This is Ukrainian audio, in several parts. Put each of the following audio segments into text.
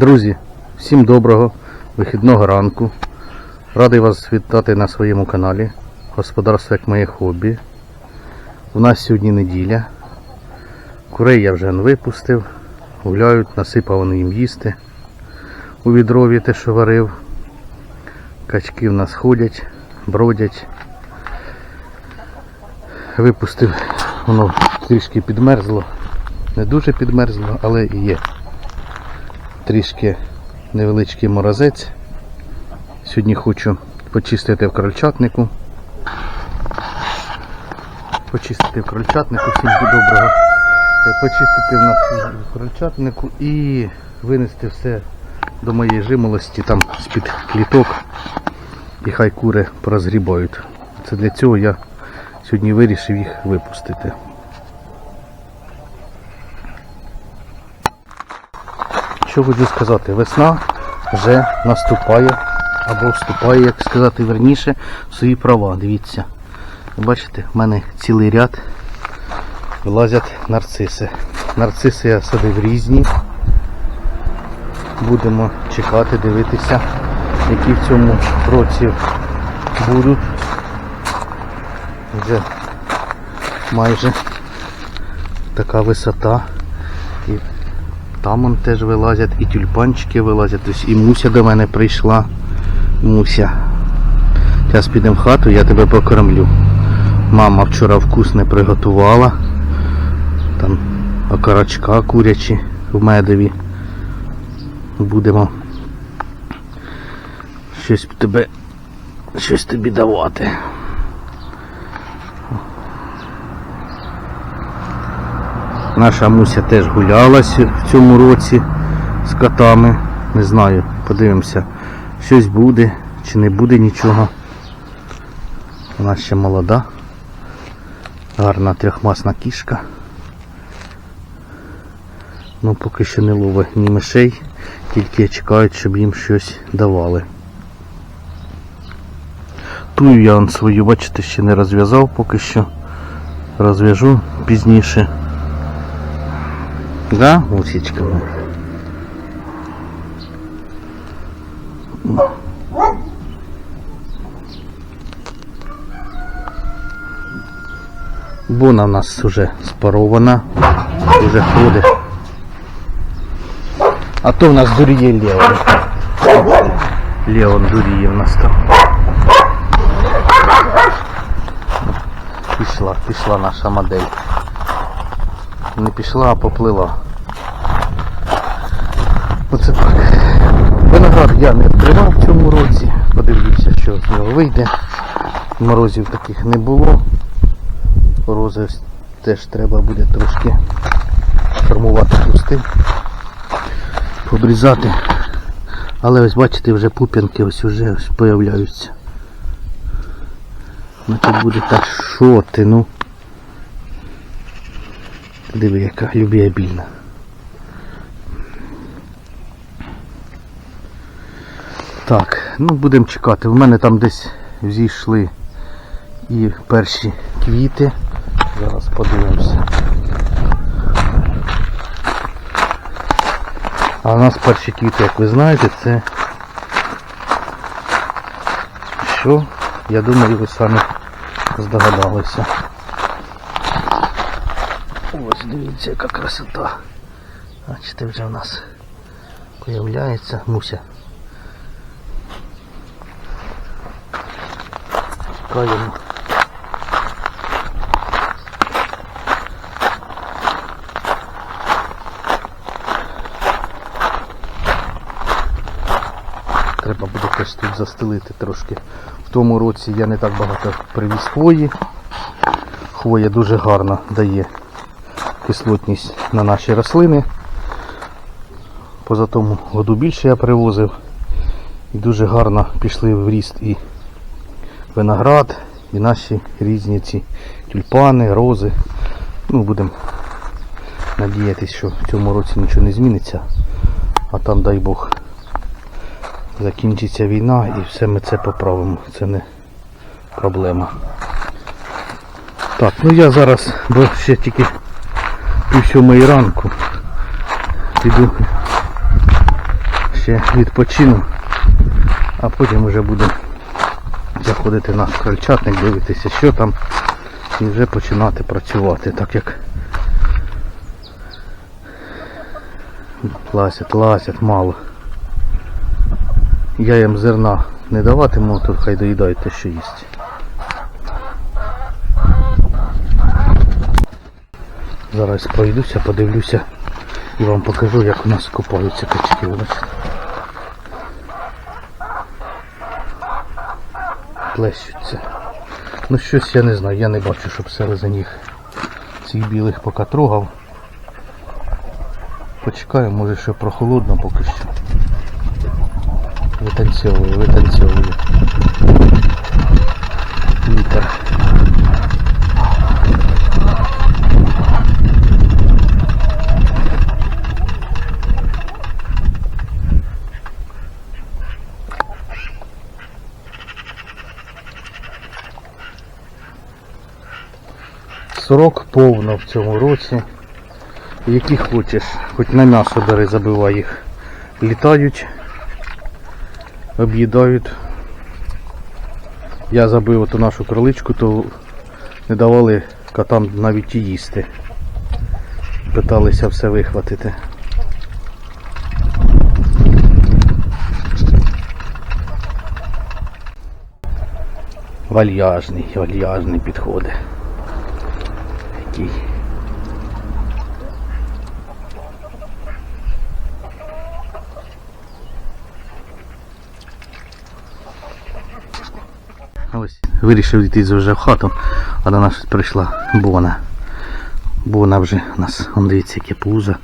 Друзі, всім доброго вихідного ранку. Радий вас вітати на своєму каналі Господарство як моє хобі. У нас сьогодні неділя. Курей я вже випустив, гуляють, насипав вони їм їсти. У відрові те, що варив. Качки в нас ходять, бродять. Випустив, воно трішки підмерзло. Не дуже підмерзло, але і є трішки невеличкий морозець. Сьогодні хочу почистити в крольчатнику. Почистити в крольчатнику, всім доброго. Е, Почистити в нас в крольчатнику і винести все до моєї жимолості там з-під кліток. І хай кури порозгрібають. Це для цього я сьогодні вирішив їх випустити. Що хочу сказати, весна вже наступає, або вступає, як сказати верніше, в свої права. Дивіться. Бачите, в мене цілий ряд вилазять нарциси. Нарциси я садив різні. Будемо чекати, дивитися, які в цьому році будуть. Вже майже така висота. Там он теж вилазять, і тюльпанчики вилазять. Ось і Муся до мене прийшла. Муся. Зараз підемо в хату, я тебе покормлю. Мама вчора вкусне приготувала. Там окорочка курячі в медові. Будемо щось тебе щось тобі давати. Наша Муся теж гулялась в цьому році з котами. Не знаю, подивимося, щось буде чи не буде нічого. Вона ще молода, гарна трьохмасна кішка. Ну поки що не ловить ні мишей, тільки чекають, щоб їм щось давали. Тую я свою, бачите, ще не розв'язав поки що. Розв'яжу пізніше. Да, Мусечка? Бона у нас вже спарована, вже ходить. А то в нас дуріє Леон. Леон дуріє в нас там. Пішла, пішла наша модель. Не пішла, а поплила. Оце так. Виноград я не відкривав в цьому році. Подивлюся, що з нього вийде. Морозів таких не було. Рози теж треба буде трошки формувати кусти, обрізати. Але ось бачите, вже пуп'янки ось уже ось появляються. Значить буде так що ти, ну. Диви, яка любвеобільна. Так, ну будемо чекати. У мене там десь зійшли і перші квіти. Зараз подивимося. А у нас перші квіти, як ви знаєте, це що? Я думаю, ви самі здогадалися. Ось дивіться, яка красота. Бачите, вже в нас появляється муся. Чекаємо. Треба буде теж тут застелити трошки. В тому році я не так багато привіз хвої. Хвоя дуже гарно дає кислотність на наші рослини. Поза тому году більше я привозив. І дуже гарно пішли в ріст і виноград, і наші різні ці тюльпани, рози. Ну, будемо надіятися, що в цьому році нічого не зміниться. А там, дай Бог, закінчиться війна і все ми це поправимо. Це не проблема. Так, ну я зараз, бо ще тільки пів сьомої ранку піду ще відпочину, а потім вже буду заходити на крольчатник, дивитися, що там, і вже починати працювати, так як ласять, ласять мало. Я їм зерна не даватиму, тут хай доїдають те, що їсть. Зараз пройдуся, подивлюся і вам покажу, як у нас купаються качки. ви Бачите? Плещуться. Ну щось я не знаю, я не бачу, щоб селезень їх цих білих поки трогав. Почекаю, може ще прохолодно поки що. Витанцьовує, витанцьовує. Сорок повно в цьому році. Які хочеш, хоч на м'ясо бери, забивай їх. Літають, об'їдають. Я забив оту нашу кроличку, то не давали котам навіть і їсти. Питалися все вихватити. Вальяжний, вальяжний підходить. Такий. Ось вирішив йти вже в хату, а до нас прийшла Бона. Бона вже у нас, он дивіться, яке пузо.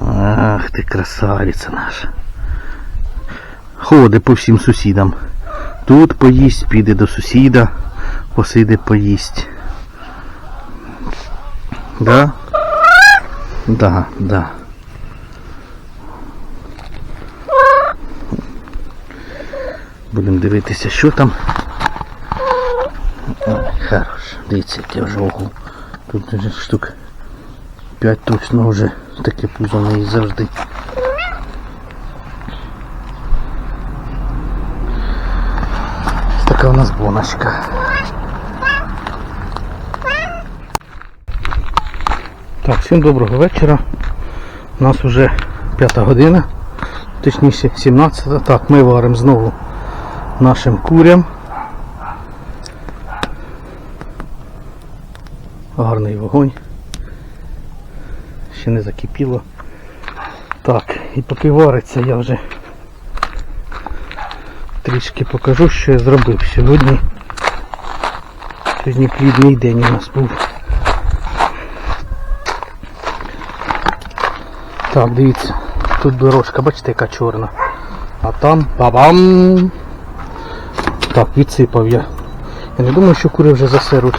Ах ти красавиця наша. Ходить по всім сусідам. Тут поїсть, піде до сусіда, посиде поїсть. Да? Да, да. Будемо дивитися, що там. Хорош. Дивіться, яке вже ого. Тут вже штук 5 точно вже таке пузо неї завжди. Така у нас боночка. Так, всім доброго вечора. У нас вже п'ята година, точніше 17. Так, ми варимо знову нашим курям. Гарний вогонь. Ще не закипіло. Так, і поки вариться я вже трішки покажу, що я зробив сьогодні. Сьогодні плідний день у нас був. Так, дивіться, тут дорожка, бачите, яка чорна. А там бабам! Так, відсипав я. Я не думаю, що кури вже засеруть.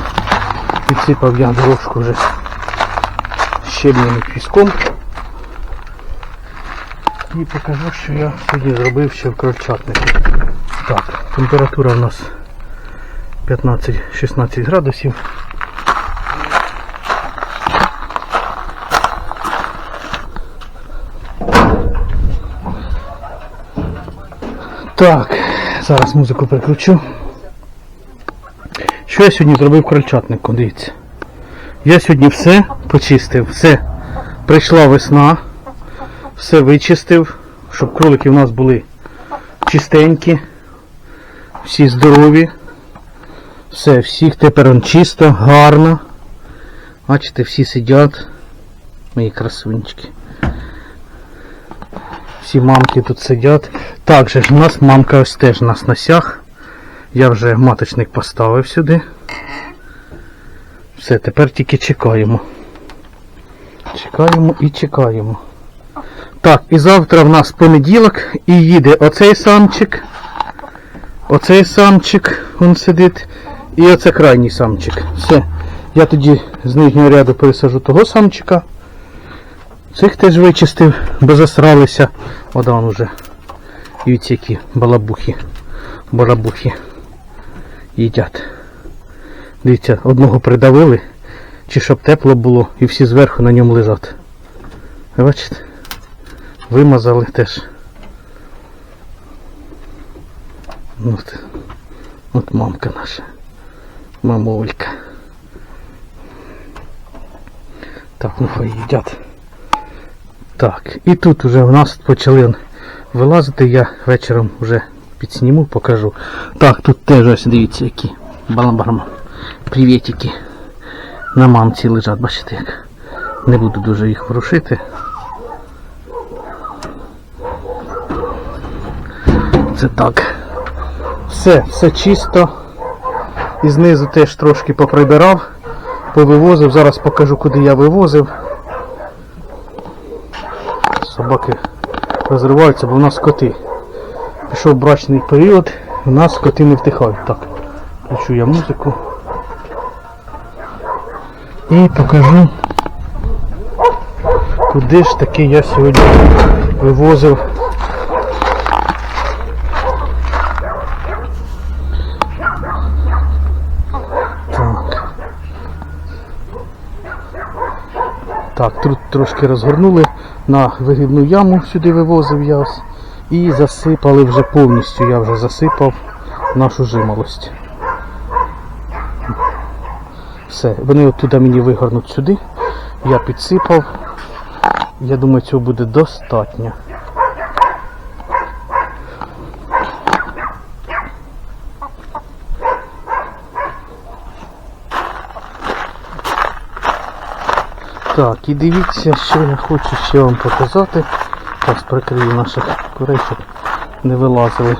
Відсипав я дорожку вже щебним піском. І покажу, що я сьогодні зробив ще в крольчатнику. Так, температура у нас 15-16 градусів. Так, зараз музику переключу. Що я сьогодні зробив крольчатнику, дивіться. Я сьогодні все почистив, все. Прийшла весна, все вичистив, щоб кролики в нас були чистенькі, всі здорові. Все, всіх тепер он чисто, гарно. Бачите, всі сидять. Мої красунчики. Всі мамки тут сидять. Також ж у нас мамка ось теж на сносях. Я вже маточник поставив сюди. Все, тепер тільки чекаємо. Чекаємо і чекаємо. Так, і завтра в нас понеділок і їде оцей самчик. Оцей самчик, він сидить. І оце крайній самчик. Все. Я тоді з нижнього ряду пересажу того самчика. Цих теж вичистив, бо засралися. Вода он уже. І ці які балабухи, барабухи їдять. Дивіться, одного придавили, чи щоб тепло було, і всі зверху на ньому лежать. Бачите? Вимазали теж. От, от мамка наша. Мамулька. Так, ну хай їдять. Так, і тут вже в нас почали вилазити, я вечором вже підсніму, покажу. Так, тут теж ось дивіться які. Баламбарма. Привітики. На мамці лежать, бачите як. Не буду дуже їх ворушити. Це так. Все, все чисто. І знизу теж трошки поприбирав, повивозив. Зараз покажу, куди я вивозив. Собаки розриваються, бо в нас коти. Пішов брачний період, у нас коти не втихають. Так, включу я музику. І покажу, куди ж таки я сьогодні вивозив. Так. Тут трошки розгорнули на вигибну яму сюди вивозив я. І засипали вже повністю, я вже засипав нашу жимолость. Все, вони оттуда мені вигорнуть сюди. Я підсипав. Я думаю, цього буде достатньо. Так, і дивіться, що я хочу ще вам показати. Зараз прикрию наших курей, щоб не вилазили.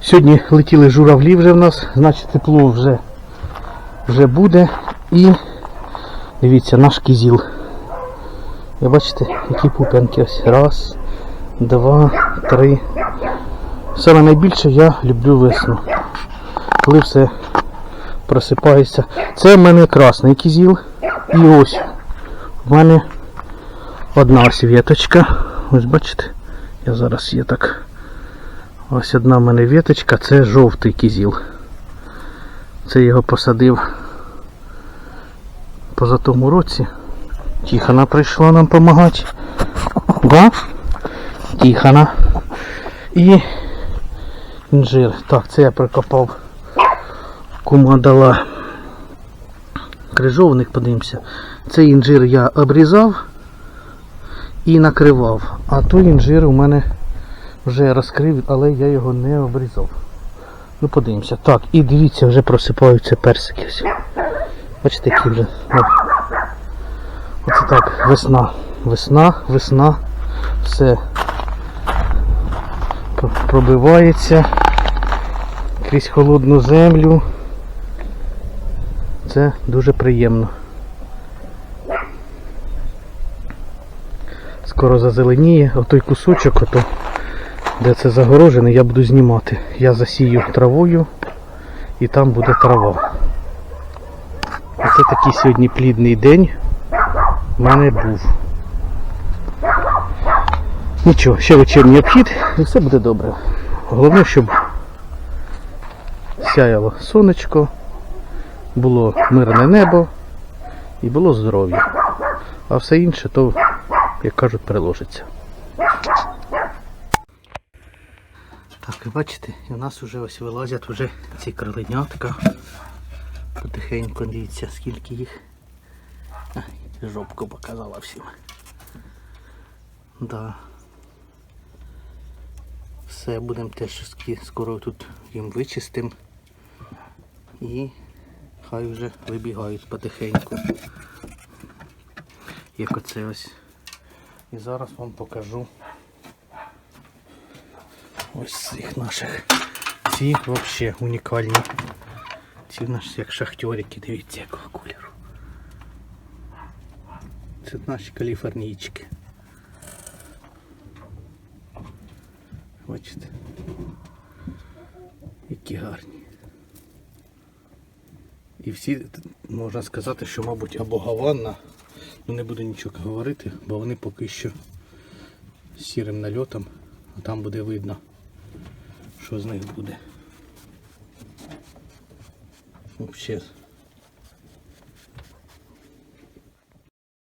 Сьогодні летіли журавлі вже в нас, значить тепло вже, вже буде. І дивіться, наш кізіл. Ви бачите, які пуп'янки ось. Раз, два, три. Саме найбільше я люблю весну. Коли все просипається. Це в мене красний кізіл. І ось в мене одна віточка. Ось бачите, я зараз є так. Ось одна в мене віточка, це жовтий кізіл. Це його посадив позатому році. Тихана прийшла нам допомагати. Да? Тихана. І інжир. Так, це я прикопав. Кума дала крижовник, подивимося. Цей інжир я обрізав і накривав. А той інжир у мене вже розкрив, але я його не обрізав. Ну подивимося. Так, і дивіться, вже просипаються персики. Бачите, які вже. О. Оце так, весна. Весна, весна. Все пробивається крізь холодну землю. Це дуже приємно. Скоро зазеленіє, отой кусочок, ото, де це загорожене, я буду знімати. Я засію травою і там буде трава. Оце такий сьогодні плідний день в мене був. Нічого, ще вечірній обхід і все буде добре. Головне, щоб сяяло сонечко, було мирне небо і було здоров'я. А все інше то, як кажуть, приложиться. Так, ви бачите, і у нас вже ось вилазять вже ці кроленятка. Потихеньку дивіться, скільки їх. Ай, жопку показала всім. Да. Все, будемо теж скоро тут їм вичистим. І хай вже вибігають потихеньку. Як оце ось. І зараз вам покажу ось цих наших. Ці взагалі унікальні. Ці наші як шахтьорики, дивіться якого кольору. Це наші каліфорнійчики. Бачите? Які гарні. І всі, можна сказати, що, мабуть, або гаванна, ну не буду нічого говорити, бо вони поки що сірим нальотом, а там буде видно, що з них буде. Взагалі